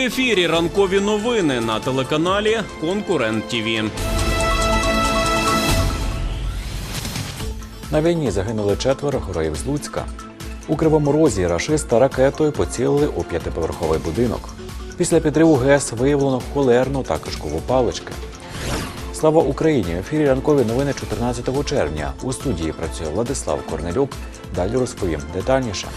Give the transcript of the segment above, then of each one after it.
Ефірі ранкові новини на телеканалі Конкурент ТІВІ. На війні загинули четверо героїв з Луцька. У Кривому Розі рашиста ракетою поцілили у п'ятиповерховий будинок. Після підриву ГЕС виявлено холерну та кишкову палички. Слава Україні! В ефірі ранкові новини 14 червня. У студії працює Владислав Корнелюк. Далі розповім детальніше.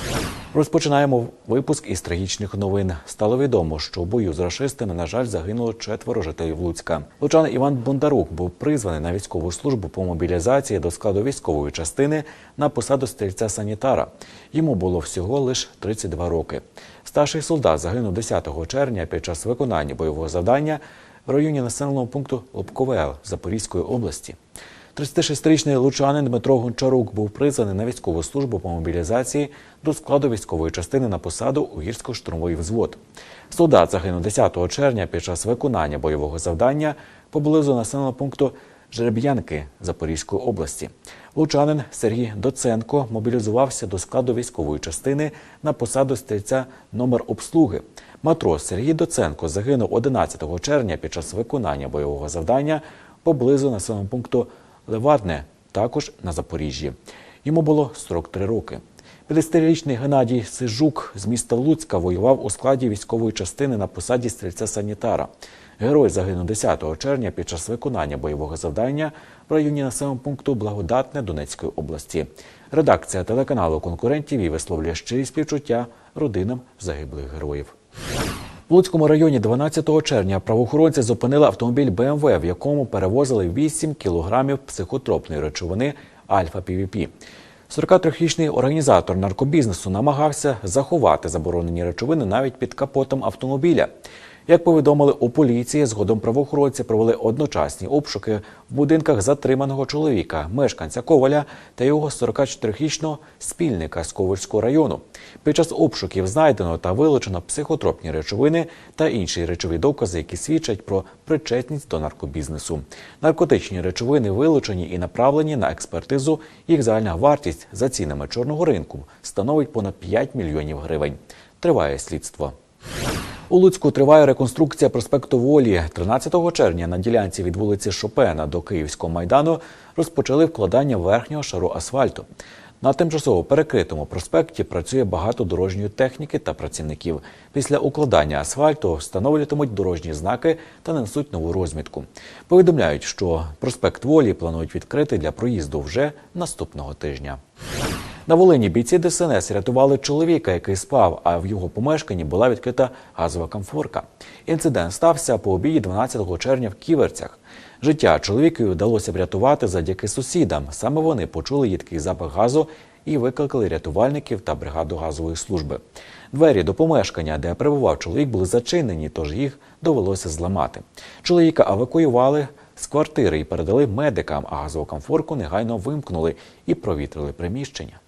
Розпочинаємо випуск із трагічних новин. Стало відомо, що в бою з рашистами, на жаль, загинуло четверо жителів Луцька. Лучан Іван Бондарук був призваний на військову службу по мобілізації до складу військової частини на посаду стрільця санітара. Йому було всього лише 32 роки. Старший солдат загинув 10 червня під час виконання бойового завдання в районі населеного пункту Лобкове Запорізької області. 36-річний лучанин Дмитро Гончарук був призваний на військову службу по мобілізації до складу військової частини на посаду у гірсько-штурмовий взвод. Солдат загинув 10 червня під час виконання бойового завдання поблизу населеного пункту Жереб'янки Запорізької області. Лучанин Сергій Доценко мобілізувався до складу військової частини на посаду стрільця номер обслуги. Матрос Сергій Доценко загинув 11 червня під час виконання бойового завдання поблизу населеного пункту Левадне, також на Запоріжжі. Йому було 43 роки. 50-річний Геннадій Сижук з міста Луцька воював у складі військової частини на посаді стрільця санітара. Герой загинув 10 червня під час виконання бойового завдання в районі населеного пункту Благодатне Донецької області. Редакція телеканалу конкурентів і висловлює щирі співчуття родинам загиблих героїв. В Луцькому районі 12 червня правоохоронці зупинили автомобіль БМВ, в якому перевозили 8 кілограмів психотропної речовини Альфа ПВП. 43-річний організатор наркобізнесу намагався заховати заборонені речовини навіть під капотом автомобіля. Як повідомили у поліції, згодом правоохоронці провели одночасні обшуки в будинках затриманого чоловіка, мешканця Коваля та його 44-річного спільника з Ковальського району. Під час обшуків знайдено та вилучено психотропні речовини та інші речові докази, які свідчать про причетність до наркобізнесу. Наркотичні речовини вилучені і направлені на експертизу. Їх загальна вартість за цінами чорного ринку становить понад 5 мільйонів гривень. Триває слідство. У Луцьку триває реконструкція проспекту Волі. 13 червня на ділянці від вулиці Шопена до Київського майдану розпочали вкладання верхнього шару асфальту. На тимчасово перекритому проспекті працює багато дорожньої техніки та працівників. Після укладання асфальту встановлюватимуть дорожні знаки та нанесуть нову розмітку. Повідомляють, що проспект Волі планують відкрити для проїзду вже наступного тижня. На Волині бійці ДСНС рятували чоловіка, який спав, а в його помешканні була відкрита газова камфорка. Інцидент стався по обіді 12 червня в Ківерцях. Життя чоловікові вдалося врятувати завдяки сусідам. Саме вони почули їдкий запах газу і викликали рятувальників та бригаду газової служби. Двері до помешкання, де перебував чоловік, були зачинені, тож їх довелося зламати. Чоловіка евакуювали з квартири і передали медикам, а газову камфорку негайно вимкнули і провітрили приміщення.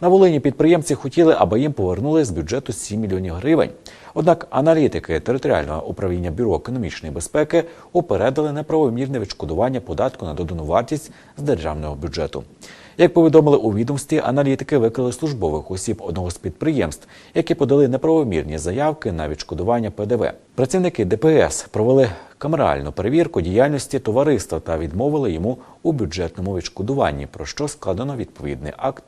На Волині підприємці хотіли, аби їм повернули з бюджету 7 мільйонів гривень. Однак аналітики територіального управління бюро економічної безпеки опередили неправомірне відшкодування податку на додану вартість з державного бюджету. Як повідомили у відомстві, аналітики викрили службових осіб одного з підприємств, які подали неправомірні заявки на відшкодування ПДВ. Працівники ДПС провели камеральну перевірку діяльності товариства та відмовили йому у бюджетному відшкодуванні, про що складено відповідний акт.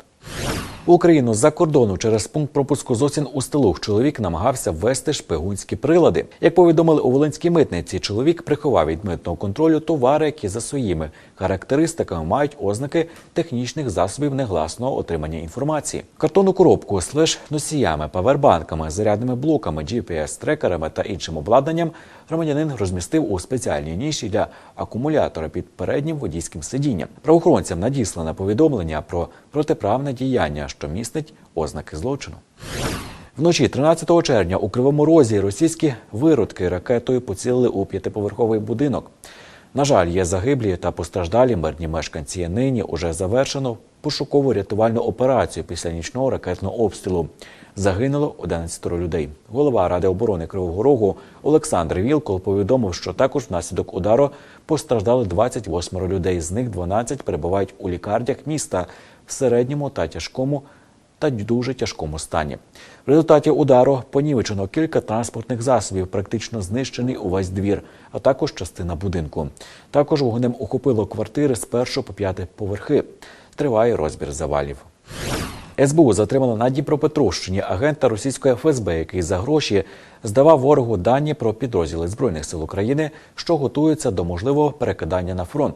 В Україну з-за кордону через пункт пропуску зосін у стилух чоловік намагався ввести шпигунські прилади. Як повідомили у Волинській митниці, чоловік приховав від митного контролю товари, які за своїми характеристиками мають ознаки технічних засобів негласного отримання інформації. Картонну коробку з флеш-носіями, павербанками, зарядними блоками, GPS-трекерами та іншим обладнанням громадянин розмістив у спеціальній ніші для акумулятора під переднім водійським сидінням. Правоохоронцям надіслане повідомлення про протиправне діяння, що містить ознаки злочину. Вночі 13 червня у Кривому Розі російські виродки ракетою поцілили у п'ятиповерховий будинок. На жаль, є загиблі та постраждалі мирні мешканці. Нині уже завершено пошукову рятувальну операцію після нічного ракетного обстрілу. Загинуло 11 людей. Голова ради оборони Кривого Рогу Олександр Вілкол повідомив, що також внаслідок удару постраждали 28 людей. З них 12 перебувають у лікарнях міста в середньому та тяжкому та дуже тяжкому стані. В результаті удару понівечено кілька транспортних засобів, практично знищений увесь двір, а також частина будинку. Також вогнем охопило квартири з першого по п'яте поверхи. Триває розбір завалів. СБУ затримала на Дніпропетровщині агента російської ФСБ, який за гроші здавав ворогу дані про підрозділи збройних сил України, що готуються до можливого перекидання на фронт.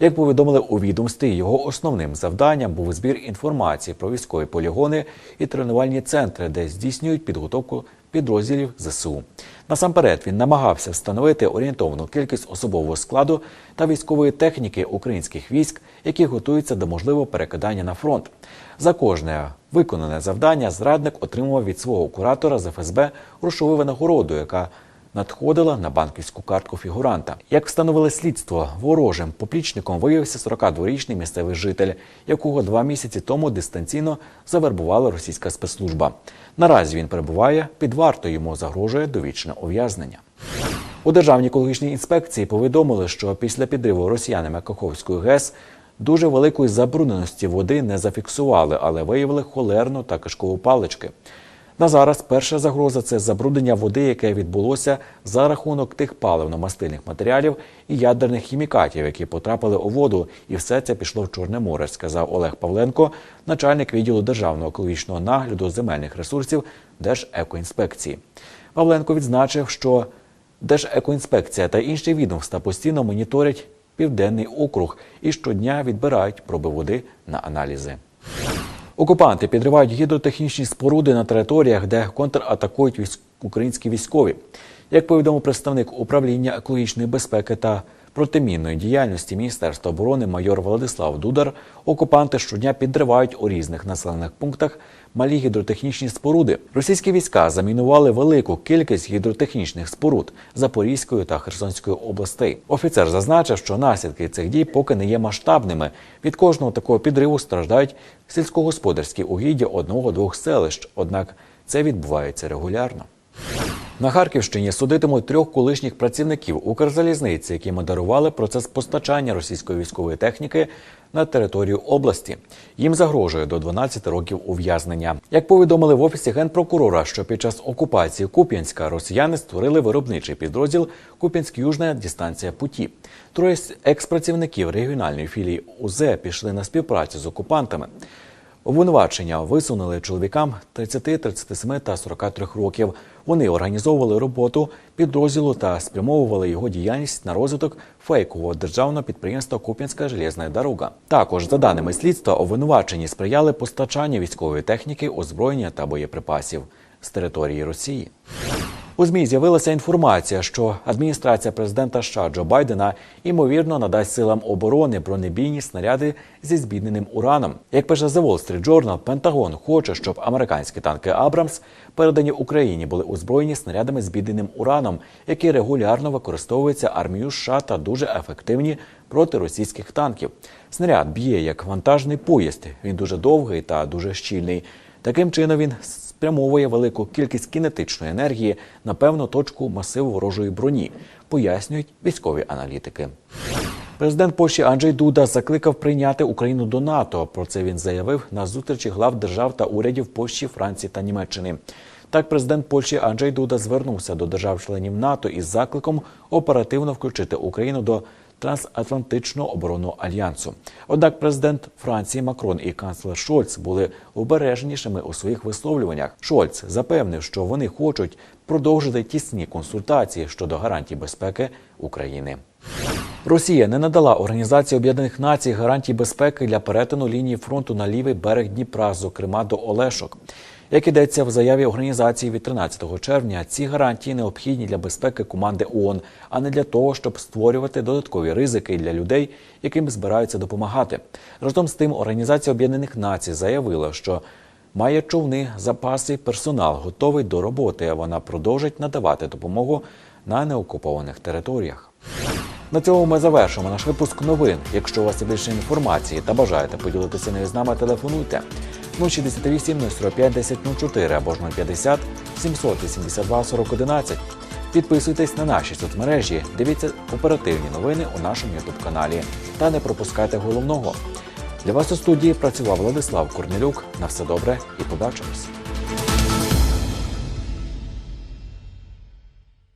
Як повідомили у відомстві, його основним завданням був збір інформації про військові полігони і тренувальні центри, де здійснюють підготовку підрозділів ЗСУ. Насамперед він намагався встановити орієнтовну кількість особового складу та військової техніки українських військ, які готуються до можливого перекидання на фронт. За кожне виконане завдання зрадник отримував від свого куратора з ФСБ грошову винагороду, яка надходила на банківську картку фігуранта. Як встановили слідство, ворожим поплічником виявився 42-річний місцевий житель, якого два місяці тому дистанційно завербувала російська спецслужба. Наразі він перебуває під вартою, йому загрожує довічне ув'язнення. У Державній екологічній інспекції повідомили, що після підриву росіянами Каховської ГЕС дуже великої забрудненості води не зафіксували, але виявили холерну та кишкову палички. На зараз перша загроза це забруднення води, яке відбулося за рахунок тих паливно-мастильних матеріалів і ядерних хімікатів, які потрапили у воду, і все це пішло в Чорне море, сказав Олег Павленко, начальник відділу державного екологічного нагляду земельних ресурсів Держекоінспекції. Павленко відзначив, що Держекоінспекція та інші відомства постійно моніторять південний округ і щодня відбирають проби води на аналізи. Окупанти підривають гідротехнічні споруди на територіях, де контратакують військ... українські військові. Як повідомив представник управління екологічної безпеки та протимінної діяльності Міністерства оборони майор Владислав Дудар, окупанти щодня підривають у різних населених пунктах малі гідротехнічні споруди. Російські війська замінували велику кількість гідротехнічних споруд Запорізької та Херсонської областей. Офіцер зазначив, що наслідки цих дій поки не є масштабними. Від кожного такого підриву страждають сільськогосподарські угіддя одного-двох селищ. Однак це відбувається регулярно. На Харківщині судитимуть трьох колишніх працівників Укрзалізниці, які модерували процес постачання російської військової техніки на територію області. Їм загрожує до 12 років ув'язнення. Як повідомили в офісі генпрокурора, що під час окупації Куп'янська росіяни створили виробничий підрозділ Куп'янськ-Южна дистанція путі. Троє експрацівників регіональної філії УЗ пішли на співпрацю з окупантами. Обвинувачення висунули чоловікам 30, 37 та 43 років. Вони організовували роботу підрозділу та спрямовували його діяльність на розвиток фейкового державного підприємства Куп'янська железна дорога. Також, за даними слідства, обвинувачені сприяли постачанню військової техніки, озброєння та боєприпасів з території Росії. У змі з'явилася інформація, що адміністрація президента США Джо Байдена ймовірно надасть силам оборони бронебійні снаряди зі збідненим ураном. Як пише The Wall Street Journal, Пентагон хоче, щоб американські танки Абрамс, передані Україні, були озброєні снарядами з збідненим ураном, які регулярно використовуються армією США та дуже ефективні проти російських танків. Снаряд б'є як вантажний поїзд. Він дуже довгий та дуже щільний. Таким чином він спрямовує велику кількість кінетичної енергії на певну точку масиву ворожої броні, пояснюють військові аналітики. Президент Польщі Анджей Дуда закликав прийняти Україну до НАТО. Про це він заявив на зустрічі глав держав та урядів Польщі, Франції та Німеччини. Так, президент Польщі Анджей Дуда звернувся до держав-членів НАТО із закликом оперативно включити Україну до трансатлантичного оборонного альянсу. Однак президент Франції Макрон і канцлер Шольц були обережнішими у своїх висловлюваннях. Шольц запевнив, що вони хочуть продовжити тісні консультації щодо гарантій безпеки України. Росія не надала Організації Об'єднаних Націй гарантій безпеки для перетину лінії фронту на лівий берег Дніпра, зокрема до Олешок. Як ідеться в заяві організації від 13 червня, ці гарантії необхідні для безпеки команди ООН, а не для того, щоб створювати додаткові ризики для людей, яким збираються допомагати. Разом з тим, Організація Об'єднаних Націй заявила, що має човни, запаси, персонал готовий до роботи. а Вона продовжить надавати допомогу на неокупованих територіях. На цьому ми завершимо наш випуск новин. Якщо у вас є більше інформації та бажаєте поділитися нею з нами, телефонуйте 068 045 1004 або ж 050 782 4011. Підписуйтесь на наші соцмережі, дивіться оперативні новини у нашому ютуб каналі та не пропускайте головного. Для вас у студії працював Владислав Корнелюк. На все добре і побачимось.